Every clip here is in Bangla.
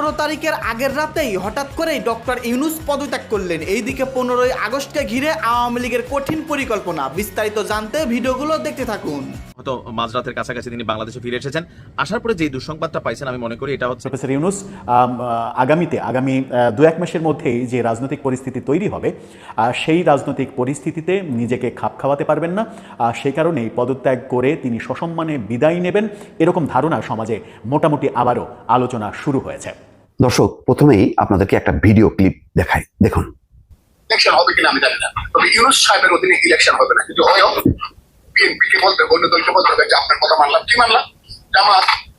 পনেরো তারিখের আগের রাতেই হঠাৎ করেই ডক্টর ইউনুস পদত্যাগ করলেন। এইদিকে পনেরোই আগস্টকে ঘিরে আওয়ামী লীগের কঠিন পরিকল্পনা। বিস্তারিত জানতে ভিডিওগুলো দেখতে থাকুন। হয়তো মাঝরাতের কাছাকাছি তিনি বাংলাদেশে ফিরে এসেছেন। আসার পরে যে দুঃসংবাদটা পাইছেন আমি মনে করি এটা হচ্ছে প্রফেসর ইউনুস আগামীতে আগামী দু এক মাসের মধ্যেই যে রাজনৈতিক পরিস্থিতি তৈরি হবে সেই রাজনৈতিক পরিস্থিতিতে নিজেকে খাপ খাওয়াতে পারবেন না। সেই কারণেই পদত্যাগ করে তিনি সসম্মানে বিদায় নেবেন। এরকম ধারণা সমাজে মোটামুটি আবারও আলোচনা শুরু হয়েছে। দর্শক, প্রথমেই আপনাদেরকে একটা ভিডিও ক্লিপ দেখাই। দেখুন। ইলেকশন হবে কিনা আমি জানি না। তবে ইউনুস সাহেবের অধীনে ইলেকশন হবে না। কিন্তু হয়েও বিএনপিকে বলতে অন্য দলকে বলতে হবে যে আপনার কথা মানলাম। কি মানলাম? জামাত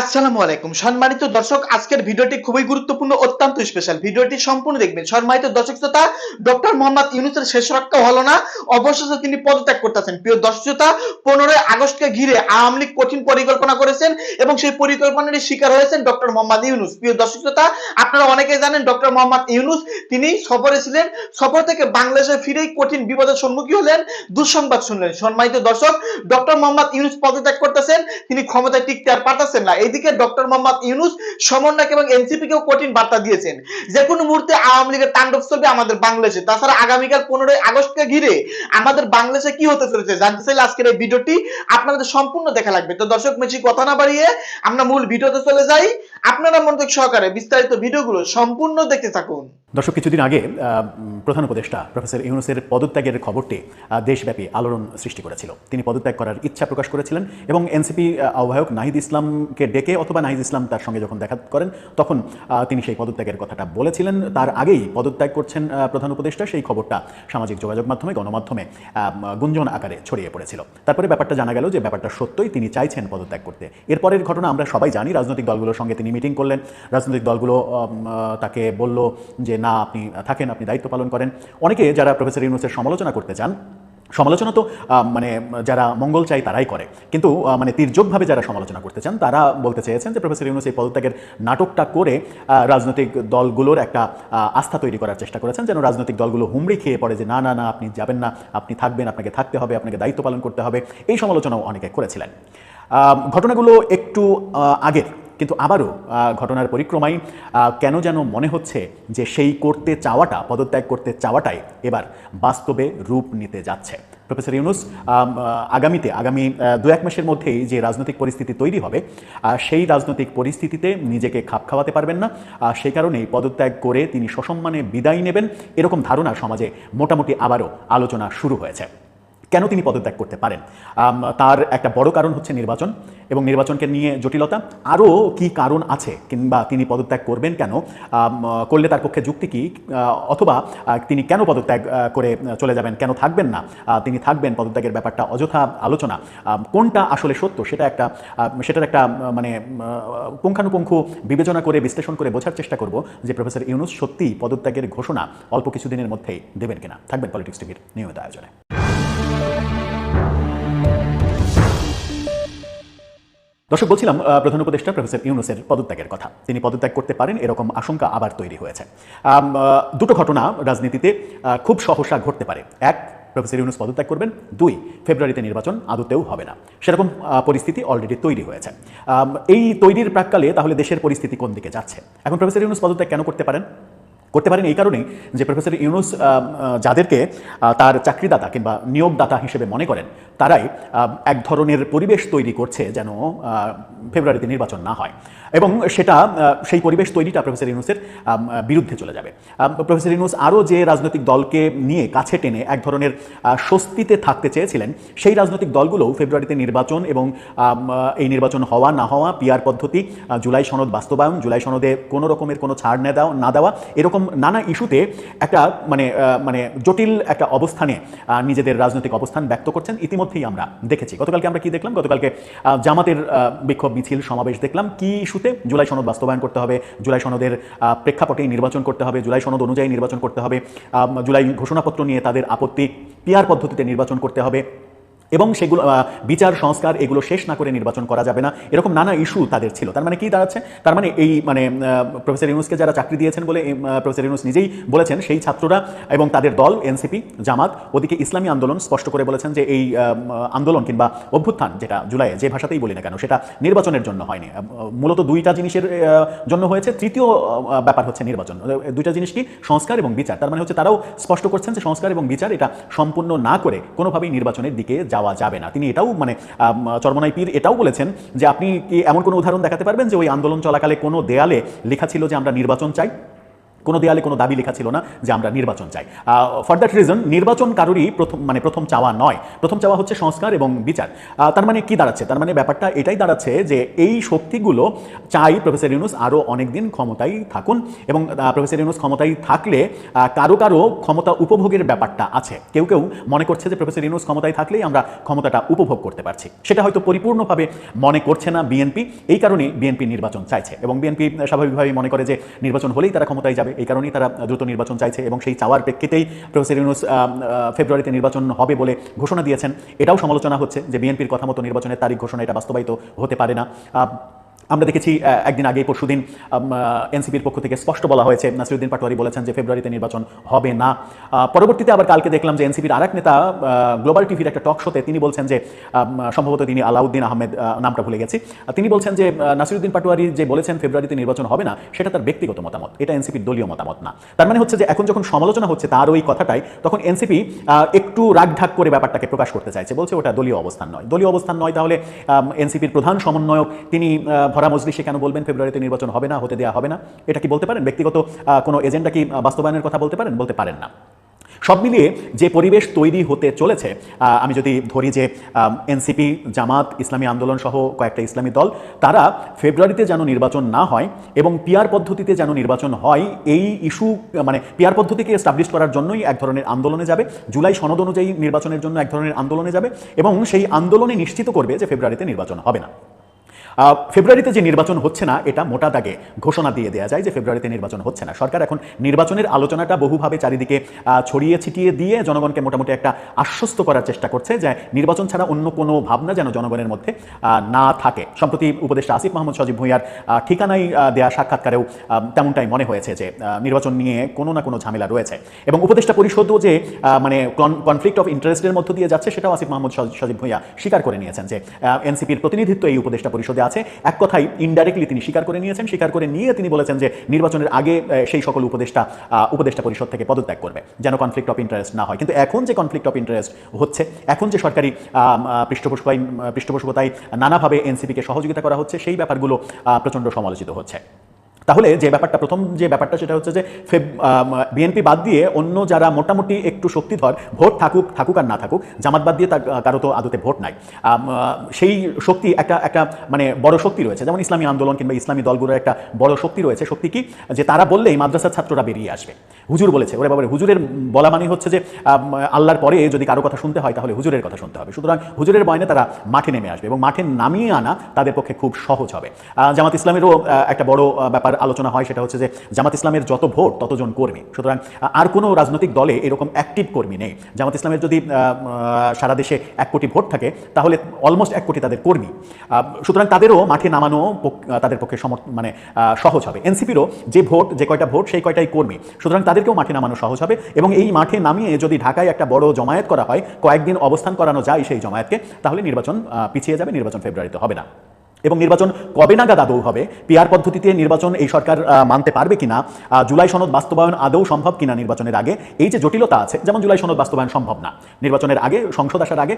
আসসালামু আলাইকুম। সম্মানিত দর্শক, আজকের ভিডিওটি খুবই গুরুত্বপূর্ণ, অত্যন্ত স্পেশাল ভিডিওটি সম্পূর্ণ দেখবেন। সম্মানিত দর্শক শ্রোতা, ডক্টর মোহাম্মদ ইউনুসের শেষ রক্ষা হলো না। অবশেষে তিনি পদত্যাগ করতেছেন। প্রিয় দর্শক শ্রোতা, পনেরোই আগস্টকে ঘিরে আওয়ামী লীগ কঠিন পরিকল্পনা করেছেন এবং সেই পরিকল্পনারই শিকার হয়েছেন ডক্টর মোহাম্মদ ইউনুস। প্রিয় দর্শক শ্রোতা, আপনারা অনেকে জানেন ডক্টর মোহাম্মদ ইউনুস, তিনি সফরে ছিলেন, সফর থেকে বাংলাদেশে ফিরেই কঠিন বিপদের সম্মুখীন হলেন, দুঃসংবাদ শুনলেন। সম্মানিত দর্শক, ডক্টর মোহাম্মদ ইউনুস পদত্যাগ করতেছেন, তিনি ক্ষমতায় টিকতে আর পারতেছেন না। এইদিকে ডক্টর মোহাম্মদ ইউনুস, সমন্বয়ক এবং এনসিপি কেও কঠিন বার্তা দিয়েছেন যে, কোনো মুহূর্তে আওয়ামী লীগের তাণ্ডব চলবে আমাদের বাংলাদেশে। তাছাড়া আগামীকাল পনেরোই আগস্টকে ঘিরে আমাদের বাংলাদেশে কি হতে চলেছে জানতে চাইলে আজকের এই ভিডিওটি আপনাদের সম্পূর্ণ দেখা লাগবে। তো দর্শক বেশি কথা না বাড়িয়ে আমরা মূল ভিডিওতে চলে যাই। আপনারা মনোযোগ সহকারে বিস্তারিত ভিডিওগুলো সম্পূর্ণ দেখতে থাকুন। দর্শক, কিছুদিন আগে প্রধান উপদেষ্টা প্রফেসর ইউনুসের পদত্যাগের খবরটি দেশব্যাপী আলোড়ন সৃষ্টি করেছিল। তিনি পদত্যাগ করার ইচ্ছা প্রকাশ করেছিলেন এবং এনসিপি আহ্বায়ক নাহিদ ইসলামকে ডেকে অথবা নাহিদ ইসলাম তার সঙ্গে যখন দেখা করেন, তখন তিনি সেই পদত্যাগের কথাটা বলেছিলেন। তার আগেই পদত্যাগ করছেন প্রধান উপদেষ্টা। সেই খবরটা সামাজিক যোগাযোগ মাধ্যমে, গণমাধ্যমে গুঞ্জন আকারে ছড়িয়ে পড়েছিল। তারপরে ব্যাপারটা জানা গেল যে ব্যাপারটা সত্যই তিনি চাইছেন পদত্যাগ করতে। এরপরের ঘটনা আমরা সবাই জানি। রাজনৈতিক দলগুলোর সঙ্গে তিনি মিটিং করলেন। রাজনৈতিক দলগুলো তাকে বলল যে না আপনি থাকেন, আপনি দায়িত্ব পালন করেন। অনেকে যারা প্রফেসর ইউনুসের সমালোচনা করতে চান, সমালোচনা তো মানে যারা মঙ্গল চাই তারাই করে। কিন্তু মানে তির্যকভাবে যারা সমালোচনা করতে চান, তারা বলতে চেয়েছেন যে প্রফেসর ইউনুস এই পদত্যাগের নাটকটা করে রাজনৈতিক দলগুলোর একটা আস্থা তৈরি করার চেষ্টা করেছেন, যেন রাজনৈতিক দলগুলো হুমড়ি খেয়ে পড়ে যে, না না না, আপনি যাবেন না, আপনি থাকবেন, আপনাকে থাকতে হবে, আপনাকে দায়িত্ব পালন করতে হবে। এই সমালোচনাও অনেকে করেছিলেন। ঘটনাগুলো একটু আগের। কিন্তু আবারও ঘটনার পরিক্রমায় কেন যেন মনে হচ্ছে যে সেই করতে চাওয়াটা, পদত্যাগ করতে চাওয়াটাই এবার বাস্তবে রূপ নিতে যাচ্ছে। প্রফেসর ইউনুস আগামীতে, আগামী দু এক মাসের মধ্যেই যে রাজনৈতিক পরিস্থিতি তৈরি হবে সেই রাজনৈতিক পরিস্থিতিতে নিজেকে খাপ খাওয়াতে পারবেন না। সেই কারণেই পদত্যাগ করে তিনি সসম্মানে বিদায় নেবেন। এরকম ধারণা সমাজে মোটামুটি আবারও আলোচনা শুরু হয়েছে। কেন তিনি পদত্যাগ করতে পারেন? তার একটা বড় কারণ হচ্ছে নির্বাচন এবং নির্বাচনকে নিয়ে জটিলতা। আরও কি কারণ আছে কিংবা তিনি পদত্যাগ করবেন কেন? করলে তার পক্ষে যুক্তি কি? অথবা তিনি কেন পদত্যাগ করে চলে যাবেন? কেন থাকবেন না? তিনি থাকবেন, পদত্যাগের ব্যাপারটা অযথা আলোচনা। কোনটা আসলে সত্য সেটা একটা সেটার একটা মানে পুঙ্খানুপুঙ্খ বিবেচনা করে, বিশ্লেষণ করে বোঝার চেষ্টা করব যে প্রফেসর ইউনুস সত্যিই পদত্যাগের ঘোষণা অল্প কিছুদিনের মধ্যেই দেবেন কিনা। থাকবেন পলিটিক্স টিভির নিয়মিত আয়োজনে। দর্শক, বলছিলাম প্রধান উপদেষ্টা প্রফেসর ইউনুসের পদত্যাগের কথা। তিনি পদত্যাগ করতে পারেন, এরকম আশঙ্কা আবার তৈরি হয়েছে। দুটো ঘটনা রাজনীতিতে খুব সহসা ঘটতে পারে। এক, প্রফেসর ইউনুস পদত্যাগ করবেন। দুই, ফেব্রুয়ারিতে নির্বাচন আদতেও হবে না। সেরকম পরিস্থিতি অলরেডি তৈরি হয়েছে। এই তৈরির প্রাককালে তাহলে দেশের পরিস্থিতি কোন দিকে যাচ্ছে? এখন প্রফেসর ইউনুস পদত্যাগ কেন করতে পারেন? করতে পারেন এই কারণেই যে প্রফেসর ইউনুস যাদেরকে তার চাকরিদাতা কিংবা নিয়োগদাতা হিসেবে মনে করেন, তারাই এক ধরনের পরিবেশ তৈরি করছে যেন ফেব্রুয়ারিতে নির্বাচন না হয়। এবং সেটা সেই পরিবেশ তৈরিটা প্রফেসর ইউনুসের বিরুদ্ধে চলে যাবে। প্রফেসর ইউনুস আরও যে রাজনৈতিক দলকে নিয়ে কাছে টেনে এক ধরনের স্বস্তিতে থাকতে চেয়েছিলেন, সেই রাজনৈতিক দলগুলোও ফেব্রুয়ারিতে নির্বাচন এবং এই নির্বাচন হওয়া না হওয়া পিয়ার পদ্ধতি জুলাই সনদ বাস্তবায়ন, জুলাই সনদে কোনো রকমের কোনো ছাড় না দেওয়া না দেওয়া, এরকম নানা ইস্যুতে একটা মানে মানে জটিল একটা অবস্থানে নিজেদের রাজনৈতিক অবস্থান ব্যক্ত করছেন। ইতিমধ্যেই আমরা দেখেছি। গতকালকে আমরা কি দেখলাম? গতকালকে জামাতের বিক্ষোভ মিছিল সমাবেশ দেখলাম। কি ইস্যুতে? জুলাই সনদ বাস্তবায়ন করতে হবে। জুলাই সনদের আহ, প্রেক্ষাপটেই নির্বাচন করতে হবে। জুলাই সনদ অনুযায়ী নির্বাচন করতে হবে। জুলাই ঘোষণাপত্র নিয়ে তাদের আপত্তি। পিআর পদ্ধতিতে নির্বাচন করতে হবে। এবং সেগুলো বিচার, সংস্কার এগুলো শেষ না করে নির্বাচন করা যাবে না। এরকম নানা ইস্যু তাদের ছিল। তার মানে কি দাঁড়াচ্ছে? তার মানে এই মানে প্রফেসর ইউনুসকে যারা চাকরি দিয়েছেন বলে প্রফেসর ইউনুস নিজেই বলেছেন, সেই ছাত্ররা এবং তাদের দল, এনসিপি, জামাত, ওদিকে ইসলামী আন্দোলন স্পষ্ট করে বলেছেন যে এই আন্দোলন কিংবা অভ্যুত্থান যেটা জুলাইয়ে যে ভাষাতেই বলি না কেন, সেটা নির্বাচনের জন্য হয়নি। মূলত দুইটা জিনিসের জন্য হয়েছে। তৃতীয় ব্যাপার হচ্ছে নির্বাচন। দুইটা জিনিস কি? সংস্কার এবং বিচার। তার মানে হচ্ছে তারাও স্পষ্ট করছেন যে সংস্কার এবং বিচার এটা সম্পূর্ণ না করে কোনোভাবেই নির্বাচনের দিকে যাওয়া যাবে না। তিনি এটাও মানে চরমনাই পীর এটাও বলেছেন যে আপনি কি এমন কোনো উদাহরণ দেখাতে পারবেন যে ওই আন্দোলন চলাকালে কোনো দেয়ালে লেখা ছিল যে আমরা নির্বাচন চাই? কোনো দেয়ালে কোনো দাবি লেখা ছিল না যে আমরা নির্বাচন চাই। ফর দ্যাট রিজন নির্বাচন কারোরই প্রথম মানে প্রথম চাওয়া নয়। প্রথম চাওয়া হচ্ছে সংস্কার এবং বিচার। তার মানে কি দাঁড়াচ্ছে? তার মানে ব্যাপারটা এটাই দাঁড়াচ্ছে যে এই শক্তিগুলো চাই প্রফেসর ইউনুস আরও অনেক দিন ক্ষমতায় থাকুন এবং প্রফেসর ইউনুস ক্ষমতায় থাকলে কারও কারও ক্ষমতা উপভোগের ব্যাপারটা আছে। কেউ কেউ মনে করছে যে প্রফেসর ইউনুস ক্ষমতায় থাকলেই আমরা ক্ষমতাটা উপভোগ করতে পারছি। সেটা হয়তো পরিপূর্ণভাবে মনে করছে না বিএনপি। এই কারণে বিএনপি নির্বাচন চাইছে এবং বিএনপি স্বাভাবিকভাবেই মনে করে যে নির্বাচন হলেই তারা ক্ষমতায় যাবে। এই কারণেই তারা দ্রুত নির্বাচন চাইছে এবং সেই চাওয়ার প্রেক্ষিতেই প্রফেসর ইউনুস ফেব্রুয়ারিতে নির্বাচন হবে বলে ঘোষণা দিয়েছেন। এটাও সমালোচনা হচ্ছে যে বিএনপির কথা মতো নির্বাচনের তারিখ ঘোষণা এটা বাস্তবায়িত হতে পারে না। আমরা দেখেছি একদিন আগে পরশুদিন এনসিপির পক্ষ থেকে স্পষ্ট বলা হয়েছে, নাসিরুদ্দিন পাটোয়ারি বলেছেন যে ফেব্রুয়ারিতে নির্বাচন হবে না। পরবর্তীতে আবার কালকে দেখলাম যে এনসিপির আরেক নেতা গ্লোবাল টিভির একটা টক শোতে তিনি বলছেন যে সম্ভবত তিনি আলাউদ্দিন আহমেদ নামটা ভুলে গেছি। তিনি বলছেন যে নাসিরুদ্দিন পাটোয়ারি যে বলেছেন ফেব্রুয়ারিতে নির্বাচন হবে না, সেটা তার ব্যক্তিগত মতামত, এটা এনসিপির দলীয় মতামত না। তার মানে হচ্ছে যে, এখন যখন সমালোচনা হচ্ছে তার ওই কথাটাই, তখন এনসিপি একটু রাগঢাক করে ব্যাপারটাকে প্রকাশ করতে চাইছে, বলছে ওটা দলীয় অবস্থান নয়। দলীয় অবস্থান নয় তাহলে এনসিপির প্রধান সমন্বয়ক তিনি ভরা মজলিসে কেন বলবেন? ফেব্রুয়ারিতে নির্বাচন হবে না, হতে দেওয়া হবে না। এটা কি বলতে পারেন? ব্যক্তিগত কোনো এজেন্ডা কি বাস্তবায়নের কথা বলতে পারেন? বলতে পারেন না। সব মিলিয়ে যে পরিবেশ তৈরি হতে চলেছে আমি যদি ধরি যে এনসিপি, জামাত, ইসলামী আন্দোলন সহ কয়েকটা ইসলামী দল, তারা ফেব্রুয়ারিতে যেন নির্বাচন না হয় এবং পিয়ার পদ্ধতিতে যেন নির্বাচন হয়, এই ইস্যু মানে পিয়ার পদ্ধতিকে এস্টাবলিশ করার জন্যই এক ধরনের আন্দোলনে যাবে। জুলাই সনদ অনুযায়ী নির্বাচনের জন্য এক ধরনের আন্দোলনে যাবে এবং সেই আন্দোলনে নিশ্চিত করবে যে ফেব্রুয়ারিতে নির্বাচন হবে না। ফেব্রুয়ারিতে যে নির্বাচন হচ্ছে না, এটা মোটা দাগে ঘোষণা দিয়ে দেওয়া যায় যে ফেব্রুয়ারিতে নির্বাচন হচ্ছে না। সরকার এখন নির্বাচনের আলোচনাটা বহুভাবে চারিদিকে ছড়িয়ে ছিটিয়ে দিয়ে জনগণকে মোটামুটি একটা আশ্বস্ত করার চেষ্টা করছে যে নির্বাচন ছাড়া অন্য কোনো ভাবনা যেন জনগণের মধ্যে না থাকে। সম্প্রতি উপদেষ্টা আসিফ মাহমুদ সজীব ভুঁইয়ার ঠিকানায় দেয়া সাক্ষাৎকারেও তেমনটাই মনে হয়েছে যে নির্বাচন নিয়ে কোনো না কোনো ঝামেলা রয়েছে। এবং উপদেষ্টা পরিষদও যে মানে কনফ্লিক্ট অফ ইন্টারেস্টের মধ্য দিয়ে যাচ্ছে, সেটাও আসিফ মাহমুদ সজ- সজীব ভুঁইয়া স্বীকার করে নিয়েছেন যে এনসিপির প্রতিনিধিত্ব এই উপদেষ্টা পরিষদে আছে। এক কথাই ইনডাইরেক্টলি তিনি স্বীকার করে নিয়েছেন। স্বীকার করে নিয়ে তিনি বলেছেন যে নির্বাচনের আগে সেই সকল উপদেষ্টা উপদেষ্টা পরিষদ থেকে পদত্যাগ করবে, যেন কনফ্লিক্ট অফ ইন্টারেস্ট না হয়। কিন্তু এখন যে কনফ্লিক্ট অফ ইন্টারেস্ট হচ্ছে, এখন যে সরকারি পৃষ্ঠপোষকায় পৃষ্ঠপোষকতায় নানাভাবে এনসিপিকে সহযোগিতা করা হচ্ছে, সেই ব্যাপারগুলো প্রচণ্ড সমালোচিত হচ্ছে। তাহলে যে ব্যাপারটা, প্রথম যে ব্যাপারটা সেটা হচ্ছে যে বিএনপি বাদ দিয়ে অন্য যারা মোটামুটি একটু শক্তিধর, ভোট থাকুক থাকুক আর না থাকুক, জামাত বাদ দিয়ে তা কারও তো আদতে ভোট নাই। সেই শক্তি একটা একটা মানে বড় শক্তি রয়েছে। যেমন ইসলামী আন্দোলন কিংবা ইসলামী দলগুলোর একটা বড় শক্তি রয়েছে। শক্তি কি? যে তারা বললেই মাদ্রাসার ছাত্ররা বেরিয়ে আসবে। হুজুর বলেছে, ওরে বাবারে, হুজুরের বলা মানে হচ্ছে যে আল্লাহর পরে যদি কারও কথা শুনতে হয় তাহলে হুজুরের কথা শুনতে হবে। সুতরাং হুজুরের বয়নে তারা মাঠে নেমে আসবে এবং মাঠে নামিয়ে আনা তাদের পক্ষে খুব সহজ হবে। জামাত ইসলামেরও একটা বড় ব্যাপার আলোচনা হয়, সেটা হচ্ছে যে জামাত ইসলামের যত ভোট ততজন কর্মী। সুতরাং, আর কোনো রাজনৈতিক দলে এরকম অ্যাক্টিভ কর্মী নেই। জামাত ইসলামের যদি সারা দেশে এক কোটি ভোট থাকে, তাহলে অলমোস্ট এক কোটি তাদের কর্মী। সুতরাং তাদেরও মাঠে নামানো তাদের পক্ষে সমর্থ মানে সহজ হবে। এনসিপিরও যে ভোট, যে কয়টা ভোট, সেই কয়টাই কর্মী। সুতরাং তাদেরকেও মাঠে নামানো সহজ হবে এবং এই মাঠে নামিয়ে যদি ঢাকায় একটা বড় জমায়েত করা হয়, কয়েকদিন অবস্থান করানো যায় সেই জমায়েতকে, তাহলে নির্বাচন পিছিয়ে যাবে, নির্বাচন ফেব্রুয়ারিতে হবে না। এবং নির্বাচন কবে নাগাদ আদৌ হবে? পিয়ার পদ্ধতিতে নির্বাচন এই সরকার মানতে পারবে কিনা? জুলাই সনদ বাস্তবায়ন আদৌ সম্ভব কিনা নির্বাচনের আগে? এই যে জটিলতা আছে, যেমন জুলাই সনদ বাস্তবায়ন সম্ভব না। নির্বাচনের আগে, সংসদ আসার আগে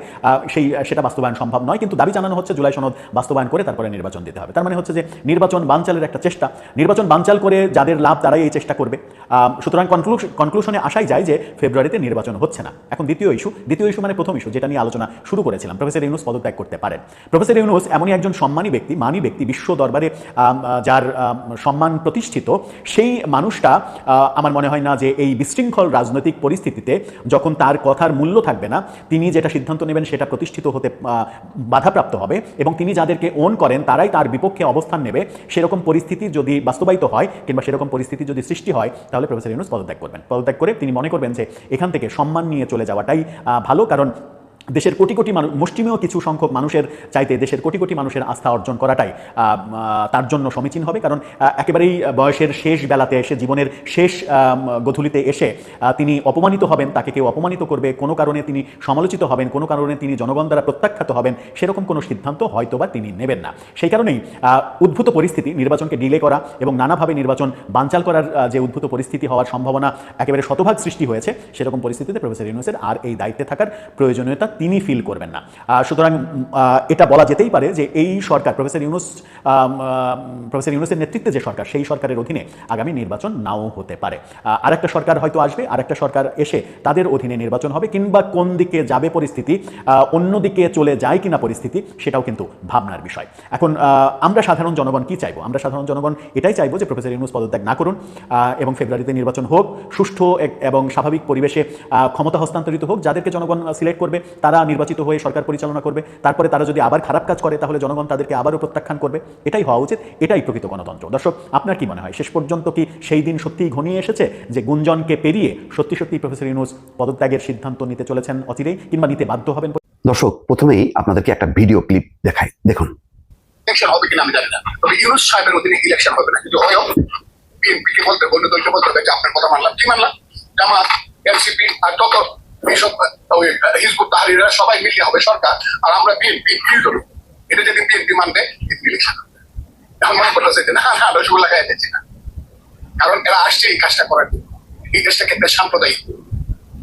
সেই, সেটা বাস্তবায়ন সম্ভব নয়। কিন্তু দাবি জানানো হচ্ছে জুলাই সনদ বাস্তবায়ন করে তারপরে নির্বাচন দিতে হবে। তার মানে হচ্ছে যে নির্বাচন বানচালের একটা চেষ্টা। নির্বাচন বানচাল করে যাদের লাভ তারাই এই চেষ্টা করবে। সুতরাং কনক্লুশনে আসাই যায় যে ফেব্রুয়ারিতে নির্বাচন হচ্ছে না। এখন দ্বিতীয় ইস্যু দ্বিতীয় ইস্যু মানে প্রথম ইস্যু যেটা নিয়ে আলোচনা শুরু করেছিলাম। প্রফেসর ইউনুস পদত্যাগ করতে পারেন। প্রফেসর ইউনুস এমনই একজন সম্মানী ব্যক্তি, মানী ব্যক্তি, বিশ্ব দরবারে যার সম্মান প্রতিষ্ঠিত, সেই মানুষটা আমার মনে হয় না যে এই বিশৃঙ্খল রাজনৈতিক পরিস্থিতিতে যখন তার কথার মূল্য থাকবে না, তিনি যেটা সিদ্ধান্ত নেবেন সেটা প্রতিষ্ঠিত হতে বাধাপ্রাপ্ত হবে এবং তিনি যাদেরকে ওন করেন, তারাই তার বিপক্ষে অবস্থান নেবে। সেরকম পরিস্থিতি যদি বাস্তবায়িত হয় কিংবা সেরকম পরিস্থিতি যদি সৃষ্টি হয়, তাহলে প্রফেসর ইউনুস পদত্যাগ করবেন। পদত্যাগ করে তিনি মনে করবেন যে এখান থেকে সম্মান নিয়ে চলে যাওয়াটাই ভালো কারণ দেশের কোটি কোটি মানুষ মুষ্টিমেয় কিছু সংখ্যক মানুষের চাইতে দেশের কোটি কোটি মানুষের আস্থা অর্জন করাটাই তার জন্য সমীচীন হবে। কারণ একেবারেই বয়সের শেষ বেলাতে এসে জীবনের শেষ গধূলিতে এসে তিনি অপমানিত হবেন, তাকে কেউ অপমানিত করবে, কোনো কারণে তিনি সমালোচিত হবেন, কোনো কারণে তিনি জনগণ দ্বারা প্রত্যাখ্যাত হবেন, সেরকম কোনো সিদ্ধান্ত হয়তো বা তিনি নেবেন না। সেই কারণেই উদ্ভূত পরিস্থিতি, নির্বাচনকে ডিলে করা এবং নানাভাবে নির্বাচন বানচাল করার যে উদ্ভূত পরিস্থিতি হওয়ার সম্ভাবনা একেবারে শতভাগ সৃষ্টি হয়েছে, সেরকম পরিস্থিতিতে প্রফেসর ইউনুসের আর এই দায়িত্বে থাকার প্রয়োজনীয়তা তিনি ফিল করবেন না। সুতরাং এটা বলা যেতেই পারে যে এই সরকার প্রফেসর ইউনুস প্রফেসর ইউনুসের নেতৃত্বে যে সরকার, সেই সরকারের অধীনে আগামী নির্বাচন নাও হতে পারে। আর একটা সরকার হয়তো আসবে, আরেকটা সরকার এসে তাদের অধীনে নির্বাচন হবে, কিংবা কোন দিকে যাবে পরিস্থিতি অন্যদিকে চলে যায় কিনা পরিস্থিতি, সেটাও কিন্তু ভাবনার বিষয়। এখন আমরা সাধারণ জনগণ কি চাইব? আমরা সাধারণ জনগণ এটাই চাইব যে প্রফেসর ইউনুস পদত্যাগ না করুন এবং ফেব্রুয়ারিতে নির্বাচন হোক, সুষ্ঠু এবং স্বাভাবিক পরিবেশে ক্ষমতা হস্তান্তরিত হোক, যাদেরকে জনগণ সিলেক্ট করবে তারা নির্বাচিত হয়ে সরকার পরিচালনা করবে তারপরে তারা যদি আবার খারাপ কাজ করে তাহলে জনগণ তাদেরকে আবারও প্রত্যাখ্যান করবে। এটাই হওয়া উচিত এটাই প্রকৃত গণতন্ত্র। দর্শক আপনার কি মনে হয় শেষ পর্যন্ত কি সেই দিন সত্যিই ঘনিয়ে এসেছে যে গুঞ্জনকে পেরিয়ে সত্যি সত্যি প্রফেসর ইউনুস পদত্যাগের সিদ্ধান্ত নিতে চলেছেন অচিরেই কিংবা নিতে বাধ্য হবেন? দর্শক প্রথমেই আপনাদেরকে একটা ভিডিও ক্লিপ দেখাই দেখুন। ইলেকশন হবে কিনা আমি জানি না। তবে ইউনুস সাহেবের অধীনে ইলেকশন হবে না। কিন্তু হয়ও বিএনপি কে বলতে অন্য দলকে বলতে হবে যে আপনার কথা মানলাম। কি মানলাম? জামাত এনসিপি আর তত হিজবুত সবাই মিলিয়ে হবে সরকার, আর আমরা বিএনপি। এটা যদি বিএনপি মানবে কারণ এরা আসছে এই কাজটা করার জন্য। এই দেশটাকে একটা সাম্প্রদায়িক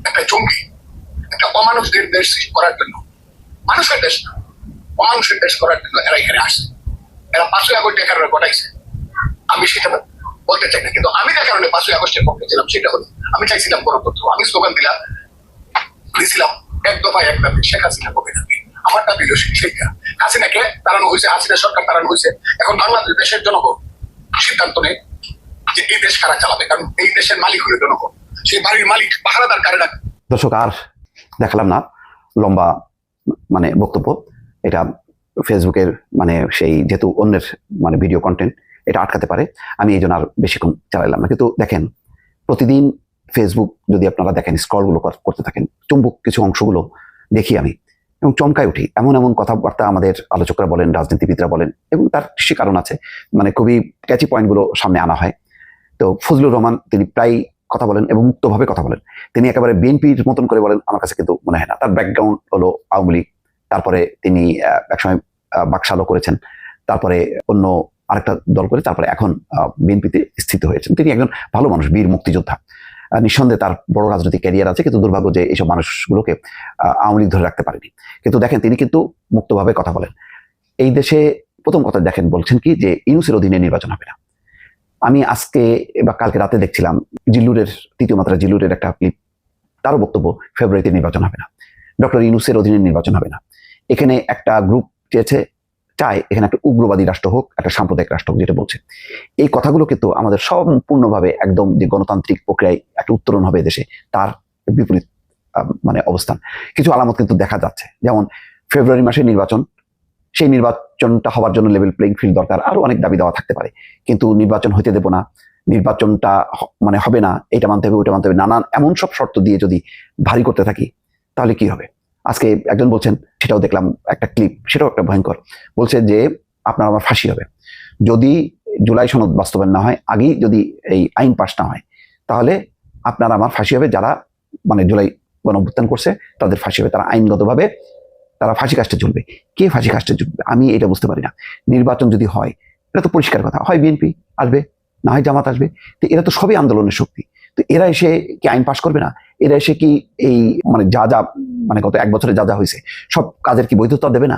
একটা জঙ্গি, একটা অমানুষদের দেশ করার জন্য। মানুষের দেশ না, অমানুষের দেশ করার জন্য এরা এখানে আসছে। এরা পাঁচই আগস্ট এখানে ঘটাইছে। আমি সেটা বলতে চাই না, কিন্তু আমি যে কারণে পাঁচই আগস্টের পক্ষে ছিলাম, সেটা হলো, আমি চাইছিলাম গণতন্ত্র। আমি স্লোগান দিলাম দিয়েছিলাম এক দফায় এক দাবি শেখ হাসিনা কবে থাকবে আমার দাবি হলো সেইটা। হাসিনাকে তাড়ানো হয়েছে হাসিনা সরকার তাড়ানো হয়েছে। এখন বাংলাদেশ দেশের জনগণ সিদ্ধান্ত নেই যে এই দেশ কারা চালাবে। কারণ এই দেশের মালিক হলো জনগণ। সেই বাড়ির মালিক পাহারাদার কারে ডাকে? দর্শক, আর দেখালাম না। লম্বা মানে বক্তব্য। এটা ফেসবুকের মানে সেই যেহেতু অন্যের মানে ভিডিও কন্টেন্ট এটা আটকাতে পারে। আমি এই জন্য আর বেশিক্ষণ চালাইলাম না। কিন্তু দেখেন, প্রতিদিন ফেসবুক যদি আপনারা দেখেন স্ক্রলগুলো করতে থাকেন চুম্বক কিছু অংশগুলো দেখি আমি এবং চমকায় উঠি। এমন এমন কথাবার্তা আমাদের আলোচকরা বলেন রাজনীতিবিদরা বলেন এবং তার সে কারণ আছে। মানে খুবই ক্যাচি পয়েন্টগুলো সামনে আনা হয়। তো ফজলুর রহমান তিনি প্রায় কথা বলেন এবং মুক্তভাবে কথা বলেন। তিনি একেবারে বিএনপির মতন করে বলেন আমার কাছে কিন্তু মনে হয় না। তার ব্যাকগ্রাউন্ড হলো আওয়ামী লীগ। তারপরে তিনি একসময় আহ, বাকশালও করেছেন। তারপরে অন্য আরেকটা দল করে তারপরে এখন বিএনপিতে স্থিত হয়েছেন। তিনি একজন ভালো মানুষ বীর মুক্তিযোদ্ধা। নিঃসন্দেহে তার বড় রাজনৈতিক ক্যারিয়ার আছে, কিন্তু দুর্ভাগ্য যে এইসব মানুষগুলোকে আওয়ামী লীগ ধরে রাখতে পারেনি। কিন্তু দেখেন, তিনি কিন্তু মুক্তভাবে কথা বলেন। এই দেশে প্রথম কথা দেখেন বলছেন কি যে, ইউনুসের অধীনে নির্বাচন হবে না। আমি আজকে বা কালকে রাতে দেখছিলাম, জিল্লুরের, তৃতীয় মাত্রা জিল্লুরের একটা ক্লিপ তারও বক্তব্য, ফেব্রুয়ারিতে নির্বাচন হবে না। ডক্টর ইউনুসের অধীনে নির্বাচন হবে না। এখানে একটা গ্রুপ চেয়েছে চায় এখানে একটা উগ্রবাদী রাষ্ট্র হোক, একটা সাম্প্রদায়িক রাষ্ট্র হোক, যেটা বলছে। এই কথাগুলো কিন্তু আমাদের সম্পূর্ণভাবে একদম যে গণতান্ত্রিক প্রক্রিয়ায় একটা উত্তরণ হবে দেশে তার বিপরীত মানে অবস্থান। কিছু আলামত কিন্তু দেখা যাচ্ছে। যেমন ফেব্রুয়ারি মাসে নির্বাচন, সেই নির্বাচনটা হওয়ার জন্য লেভেল প্লেইং ফিল্ড দরকার। আরও অনেক দাবি দেওয়া থাকতে পারে। কিন্তু নির্বাচন হইতে দেব না, নির্বাচনটা মানে হবে না, এটা মানতে হবে, ওইটা মানতে হবে, নানান এমন সব শর্ত দিয়ে যদি ভারী করতে থাকি, তাহলে কি হবে? আজকে একজন বলছেন, সেটাও দেখলাম, একটা ক্লিপ সেটাও একটা ভয়ঙ্কর। বলছে যে, আপনার আমার ফাঁসি হবে। যদি জুলাই সনদ বাস্তবায়ন না হয়, আগেই যদি এই আইন পাশ না হয়, তাহলে আপনার আমার ফাঁসি হবে। যারা মানে জুলাই গণঅভ্যুত্থান করছে, তাদের ফাঁসি হবে। তারা আইনগতভাবে, তারা ফাঁসি কাস্টে ঝুলবে কে ফাঁসি কাস্টে ঝুলবে আমি এটা বুঝতে পারি না। নির্বাচন যদি হয়, এটা তো পরিষ্কার কথা। হয় বিএনপি, আসবে। না হয় জামাত আসবে। তো এরা তো সবই আন্দোলনের শক্তি। তো এরা এসে কি আইন পাশ করবে না? এরা এসে কি এই মানে যা যা মানে গত এক বছরে যা যা হয়েছে, সব কাজের কি বৈধতা দেবে না?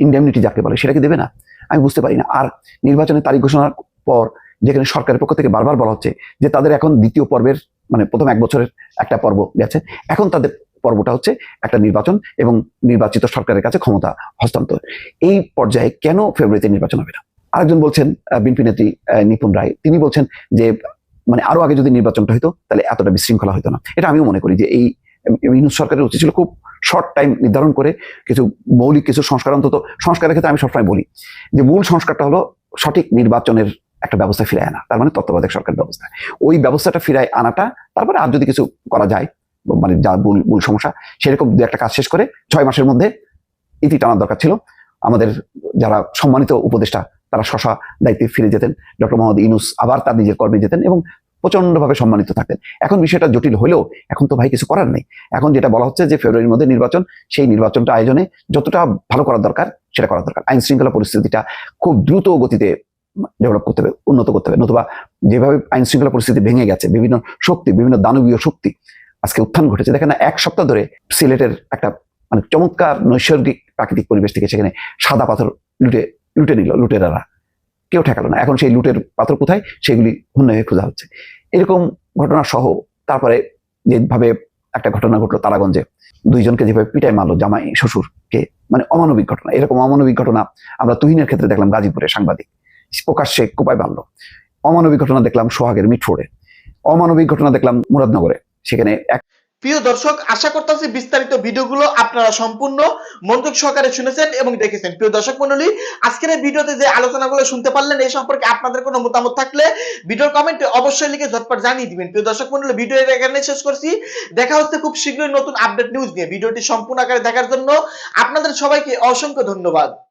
ইন্ডেমনিটি যাকে বলে, সেটা কি দেবে না? আমি বুঝতে পারি না। আর নির্বাচনের তারিখ ঘোষণার পর যেখানে সরকারের পক্ষ থেকে বারবার বলা হচ্ছে যে তাদের এখন দ্বিতীয় পর্বের মানে প্রথম এক বছরের একটা পর্ব গেছে, এখন তাদের পর্বটা হচ্ছে একটা নির্বাচন এবং নির্বাচিত সরকারের কাছে ক্ষমতা হস্তান্তর। এই পর্যায়ে কেন ফেব্রুয়ারিতে নির্বাচন হবে না? আরেকজন বলছেন বিএনপি নেত্রী নিপুণ রায়। তিনি বলছেন যে মানে আরও আগে যদি নির্বাচনটা হতো তাহলে এতটা বিশৃঙ্খলা হতো না। এটা আমিও মনে করি যে এই ইউনুস সরকারের উচিত ছিল খুব শর্ট টাইম নির্ধারণ করে কিছু মৌলিক কিছু সংস্কার, অন্তত সংস্কারের ক্ষেত্রে আমি সবসময় বলি যে মূল সংস্কারটা হলো সঠিক নির্বাচনের একটা ব্যবস্থা ফিরায় আনা, তার মানে তত্ত্বাবধায়ক সরকার ব্যবস্থা। ওই ব্যবস্থাটা ফিরায় আনাটা, তারপরে আর যদি কিছু করা যায় মানে যা মূল মূল সমস্যা, সেরকম দু একটা কাজ শেষ করে ছয় মাসের মধ্যে ইতি টানার দরকার ছিল। আমাদের যারা সম্মানিত উপদেষ্টা তারা শশা দায়িত্বে ফিরে যেতেন। ডক্টর মোহাম্মদ ইনুস আবার তার নিজের কর্মে যেতেন এবং প্রচন্ডভাবে সম্মানিত থাকতেন। এখন বিষয়টা জটিল হলেও এখন তো ভাই কিছু করার নেই। এখন যেটা বলা হচ্ছে যে ফেব্রুয়ারির মধ্যে নির্বাচন, সেই নির্বাচনটা আয়োজনে যতটা ভালো করার দরকার সেটা করার দরকার। আইন শৃঙ্খলা পরিস্থিতিটা খুব দ্রুত গতিতে ডেভেলপ করতে হবে, উন্নত করতে হবে। নতুবা যেভাবে আইন শৃঙ্খলা পরিস্থিতি ভেঙে গেছে, বিভিন্ন শক্তি, বিভিন্ন দানবীয় শক্তি আজকে উত্থান ঘটেছে। দেখেন না, এক সপ্তাহ ধরে সিলেটের একটা মানে চমৎকার নৈসর্গিক প্রাকৃতিক পরিবেশ থেকে সেখানে সাদা পাথর লুটে লুটে নিল, লুটেরারা। কেউ ঠেকালো না। এখন সেই লুটের পাথর কোথায়? সেগুলি হন্য হয়ে খোঁজা হচ্ছে। এরকম ঘটনা সহ তারপরে যেভাবে একটা ঘটনা ঘটলো তারাগঞ্জে, দুইজনকে যেভাবে পিটাই মারলো জামাই, শ্বশুরকে মানে অমানবিক ঘটনা। এরকম অমানবিক ঘটনা আমরা তুহিনের ক্ষেত্রে দেখলাম গাজীপুরে সাংবাদিক। প্রকাশ্যে কোপায় মারলো অমানবিক ঘটনা দেখলাম সোহাগের মিটফোর্ডে অমানবিক ঘটনা দেখলাম মুরাদনগরে। সেখানে এক প্রিয় দর্শক, আশা করতেছি বিস্তারিত ভিডিওগুলো আপনারা সম্পূর্ণ মনোযোগ সহকারে শুনেছেন এবং দেখেছেন। প্রিয় দর্শক মন্ডলী আজকের এই ভিডিওতে যে আলোচনাগুলো শুনতে পারলেন এই সম্পর্কে আপনাদের কোনো মতামত থাকলে ভিডিওর কমেন্টে অবশ্যই লিখে ঝটপট জানিয়ে দিবেন। প্রিয় দর্শক মন্ডলী ভিডিও এখানে শেষ করছি। দেখা হচ্ছে খুব শীঘ্রই নতুন আপডেট নিউজ নিয়ে। ভিডিওটি সম্পূর্ণ আকারে দেখার জন্য আপনাদের সবাইকে অসংখ্য ধন্যবাদ।